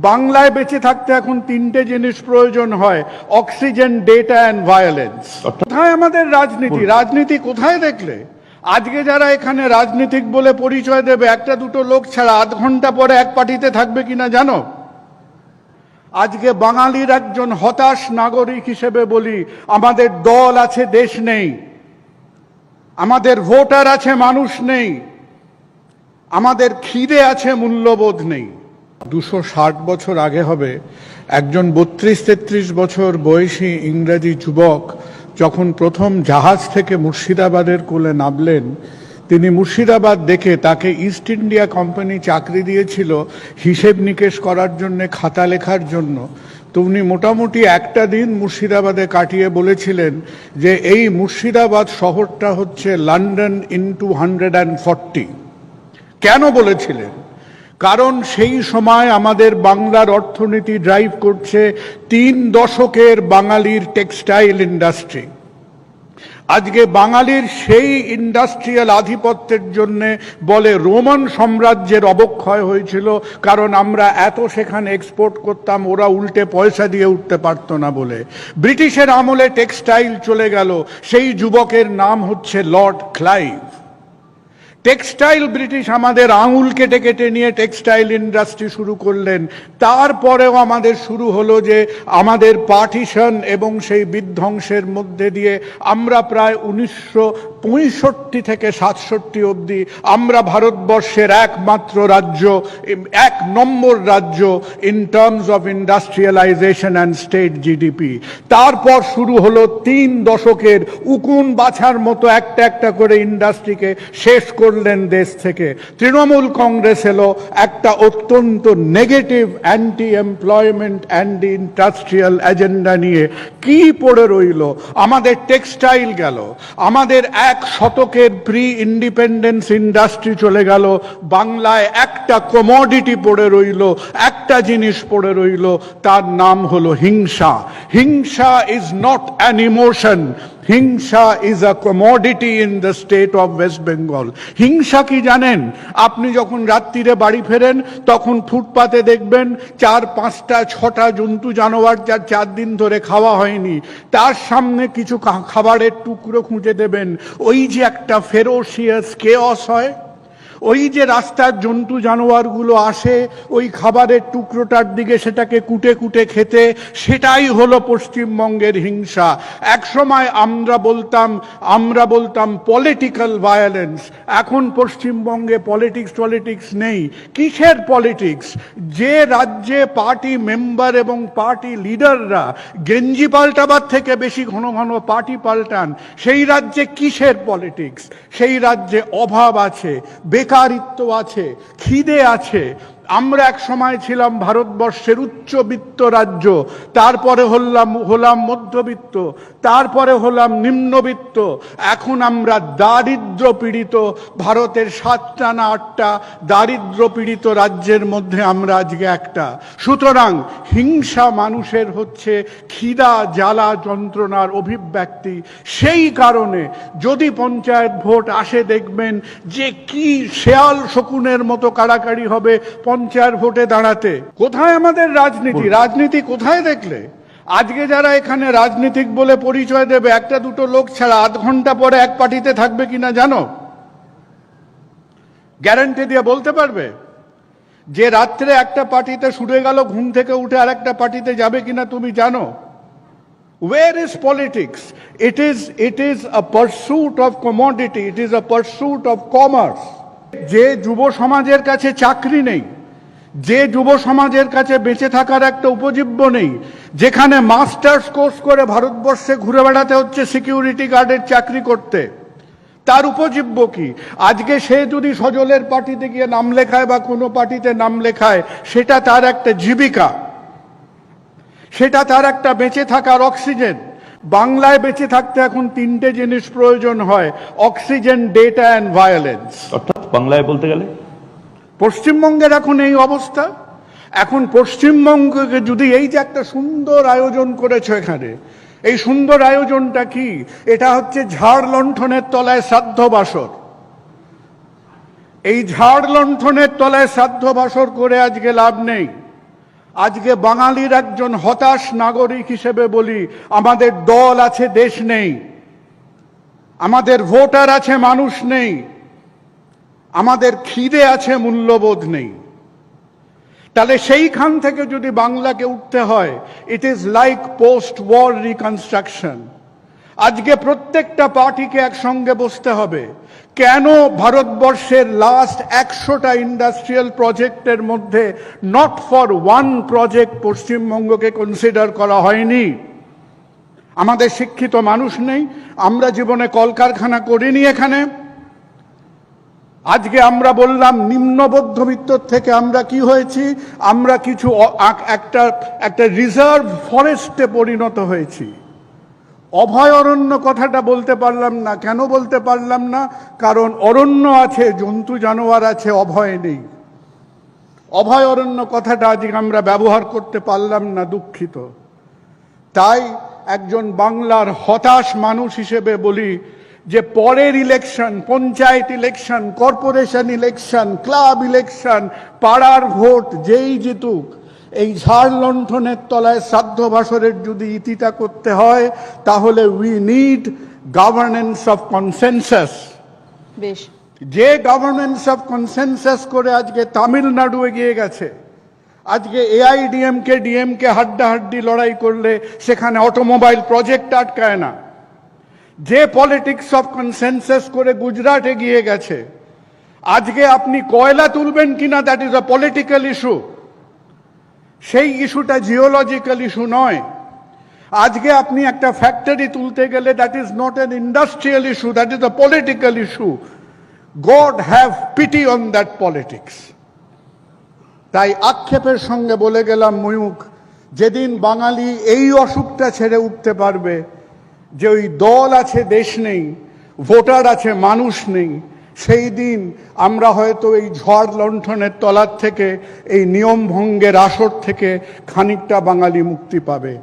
বাংলায় বেঁচে থাকতে এখন তিনটে জিনিস প্রয়োজন হয় অক্সিজেন ডেটা অ্যান্ড ভায়োলেন্স কোথায় আমাদের রাজনীতি? রাজনীতি কোথায় দেখলে? আজকে যারা এখানে রাজনীতিক বলে পরিচয় দেবে একটা দুটো লোক ছাড়া আধ ঘণ্টা পরে এক পার্টিতে থাকবে কিনা জানো? আজকে বাঙালির একজন হতাশ নাগরিক হিসেবে বলি আমাদের দল আছে দেশ নেই। আমাদের ভোটার আছে মানুষ নেই। আমাদের খিদে আছে মূল্যবোধ নেই। দুশো ষাট বছর আগে হবে, একজন বত্রিশ তেত্রিশ বছর বয়সী ইংরেজি যুবক যখন প্রথম জাহাজ থেকে মুর্শিদাবাদের কোলে নামলেন, তিনি মুর্শিদাবাদ দেখে তাকে ইস্ট ইন্ডিয়া কোম্পানি চাকরি দিয়েছিল হিসেব নিকেশ করার জন্য খাতা লেখার জন্য। তো উনি মোটামুটি একটা দিন মুর্শিদাবাদে কাটিয়ে বলেছিলেন যে, এই মুর্শিদাবাদ শহরটা হচ্ছে London into hundred and forty. কেন বলেছিলেন? কারণ সেই সময় আমাদের বাংলার অর্থনীতি ড্রাইভ করছে তিন দশকের বাঙালির টেক্সটাইল ইন্ডাস্ট্রি আজকে বাঙালির সেই ইন্ডাস্ট্রিয়াল আধিপত্যের জন্য বলে রোমান সাম্রাজ্যের অবক্ষয় হয়েছিল, কারণ আমরা এত সেখানে এক্সপোর্ট করতাম, ওরা উল্টে পয়সা দিয়ে উঠতে পারতো না বলে। ব্রিটিশের আমলে টেক্সটাইল চলে গেল, সেই যুবকের নাম হচ্ছে লর্ড ক্লাইভ টেক্সটাইল ব্রিটিশ আমাদের আঙুল কেটে কেটে নিয়ে টেক্সটাইল ইন্ডাস্ট্রি শুরু করলেন। তারপরেও আমাদের শুরু হলো যে আমাদের পার্টিশন এবং সেই বিধ্বংসের মধ্যে দিয়ে আমরা প্রায় উনিশশো পঁয়ষট্টি থেকে সাতষট্টি অবধি আমরা ভারতবর্ষের একমাত্র রাজ্য এক নম্বর রাজ্য in terms of industrialisation and state GDP তারপর শুরু হলো তিন দশকের উকুন বাছার মতো একটা একটা করে ইন্ডাস্ট্রিকে শেষ করলেন দেশ থেকে। তৃণমূল কংগ্রেস এলো একটা অত্যন্ত negative anti employment anti industrial agenda নিয়ে। কি পড়ে রইল? আমাদের টেক্সটাইল গেল। আমাদের এক শতকের প্রি ইন্ডিপেন্ডেন্স ইন্ডাস্ট্রি চলে গেল। বাংলায় একটা কমোডিটি পড়ে রইল, একটা জিনিস পড়ে রইল, তার নাম হলো হিংসা। হিংসা ইজ নট অ্যান ইমোশন হিংসা is a commodity in the state of West Bengal হিংসা কি জানেন? আপনি যখন রাত্রিরে বাড়ি ফেরেন, তখন ফুটপাতে দেখবেন চার, পাঁচটা, ছটা জন্তু জানোয়ার যার চার দিন ধরে খাওয়া হয়নি। তার সামনে কিছু খাবারের টুকরো খুঁজে দেবেন। ওই যে একটা ফেরোসিয়াস কেয়স হয় ওই যে রাস্তার জন্তু জানোয়ারগুলো আসে, ওই খাবারের টুকরোটার দিকে সেটাকে কুটে কুটে খেতে, সেটাই হলো পশ্চিমবঙ্গের হিংসা। একসময় আমরা বলতাম আমরা বলতাম পলিটিক্যাল ভায়োলেন্স এখন পশ্চিমবঙ্গে পলিটিক্স পলিটিক্স নেই। কিসের পলিটিক্স যে রাজ্যে পার্টি মেম্বার এবং পার্টি লিডাররা গেঞ্জি পাল্টাবার থেকে বেশি ঘন ঘন পার্টি পাল্টান, সেই রাজ্যে কিসের পলিটিক্স সেই রাজ্যে অভাব আছে বেকারিত্ব আছে, খিদে আছে। আমরা এক সময় ছিলাম ভারতবর্ষের উচ্চবিত্ত রাজ্য, তারপরে হলাম হলাম মধ্যবিত্ত, তারপরে হলাম নিম্নবিত্ত। এখন আমরা দারিদ্র পীড়িত, ভারতের সাতটা না আটটা দারিদ্র পীড়িত রাজ্যের মধ্যে আমরা আজকে একটা। সুতরাং হিংসা মানুষের হচ্ছে খিদা জ্বালা যন্ত্রণার অভিব্যক্তি। সেই কারণে যদি পঞ্চায়েত ভোট আসে দেখবেন যে কি শেয়াল শকুনের মতো কাড়াকাড়ি হবে পঞ্চায়েত ভোটে দাঁড়াতে। কোথায় আমাদের রাজনীতি? রাজনীতি কোথায় দেখলে? আজকে যারা এখানে রাজনীতিক বলে পরিচয় দেবে একটা দুটো লোক ছাড়া আধ ঘণ্টা পরে এক পার্টিতে থাকবে কিনা জানো? গ্যারান্টি দিয়ে বলতে পারবে? যে রাত্রে একটা পার্টিতে শুয়ে গেল ঘুম থেকে উঠে আর একটা পার্টিতে যাবে কিনা তুমি জানো? Where is politics it is it is a pursuit of commodity, it is a pursuit of commerce যে যুব সমাজের কাছে চাকরি নেই যে যুব সমাজের কাছে বেঁচে থাকার একটা উপজীব্য নেই যেখানে মাস্টার্স কোর্স করে ভারতবর্ষে ঘুরে বেড়াতে হচ্ছে সিকিউরিটি গার্ডের চাকরি করতে। তার উপজীব্য কি? আজকে সে যদি সজলের পার্টিতে গিয়ে নাম লেখায় বা কোনো পার্টিতে নাম লেখায় সেটা তার একটা জীবিকা। সেটা তার একটা বেঁচে থাকার অক্সিজেন। বাংলায় বেঁচে থাকতে এখন তিনটে জিনিস প্রয়োজন হয় অক্সিজেন ডেটা অ্যান্ড ভায়োলেন্স। অর্থাৎ বাংলায় বলতে গেলে? পশ্চিমবঙ্গের এখন এই অবস্থা। এখন পশ্চিমবঙ্গকে যদি এই যে একটা সুন্দর আয়োজন করেছে এখানে এই সুন্দর আয়োজনটা কি? এটা হচ্ছে ঝাড় লণ্ঠনের তলায় শ্রাদ্ধ বাসর। এই ঝাড় লণ্ঠনের তলায় শ্রাদ্ধ বাসর করে আজকে লাভ নেই। আজকে বাঙালির একজন হতাশ নাগরিক হিসেবে বলি, আমাদের দল আছে, দেশ নেই। আমাদের ভোটার আছে, মানুষ নেই। আমাদের খিদে আছে, মূল্যবোধ নেই। তাহলে সেইখান থেকে যদি বাংলাকে উঠতে হয় it is like post war reconstruction আজকে প্রত্যেকটা পার্টিকে একসঙ্গে বসতে হবে। কেন ভারতবর্ষের লাস্ট একশোটা ইন্ডাস্ট্রিয়াল প্রজেক্টের মধ্যে নট ফর ওয়ান প্রজেক্ট পশ্চিমবঙ্গকে কনসিডার করা হয়নি? আমাদের শিক্ষিত মানুষ নেই, আমরা জীবনে কলকারখানা করিনি এখানে। আজকে আমরা বললাম নিম্ন মধ্যবিত্ত থেকে আমরা কি হয়েছি? আমরা কিছু একটা একটা রিজার্ভ ফরেস্টে পরিণত হয়েছি। অভয়ারণ্য কথাটা বলতে পারলাম না, কেন বলতে পারলাম না? কারণ অরণ্য আছে, জন্তু, জানোয়ার আছে, অভয় নেই। অভয়ারণ্য কথাটা আজকে আমরা ব্যবহার করতে পারলাম না, দুঃখিত। তাই একজন বাংলার হতাশ মানুষ হিসেবে বলি যে পরের election panchayat election corporation election club election পাড়ার ভোট যেই জিতুক এই ঝাড় লণ্ঠনের তলায় শ্রাদ্ধ ভাসরের যদি ইতিটা করতে হয় তাহলে we need governance of consensus বেশ। যে গভর্নেন্স অফ কনসেনসাস করে আজকে তামিলনাড়ু এগিয়ে গেছে আজকে এআইডিএমকে ডিএমকে হাড্ডাহাড্ডি লড়াই করলে সেখানে অটোমোবাইল প্রজেক্ট আটকায় না। যে পলিটিক্স অফ কনসেনসাস করে গুজরাট এগিয়ে গেছে, আজকে আপনি কয়লা তুলবেন কিনা that is a political issue সেই ইস্যুটা জিওলজিক্যাল ইস্যু নয়। আজকে আপনি একটা ফ্যাক্টরি তুলতে গেলে that is not an industrial issue that is a political issue God have pity on that politics তাই আক্ষেপের সঙ্গে বলে গেলাম ময়ূক যেদিন বাঙালি এই অসুখটা ছেড়ে উঠতে পারবে যে ওই দল আছে, দেশ নেই, ভোটার আছে, মানুষ নেই, সেই দিন আমরা হয়তো এই ঝড় লণ্ঠনের তলার থেকে, এই নিয়ম ভঙ্গের আসর থেকে খানিকটা বাঙালি মুক্তি পাবে।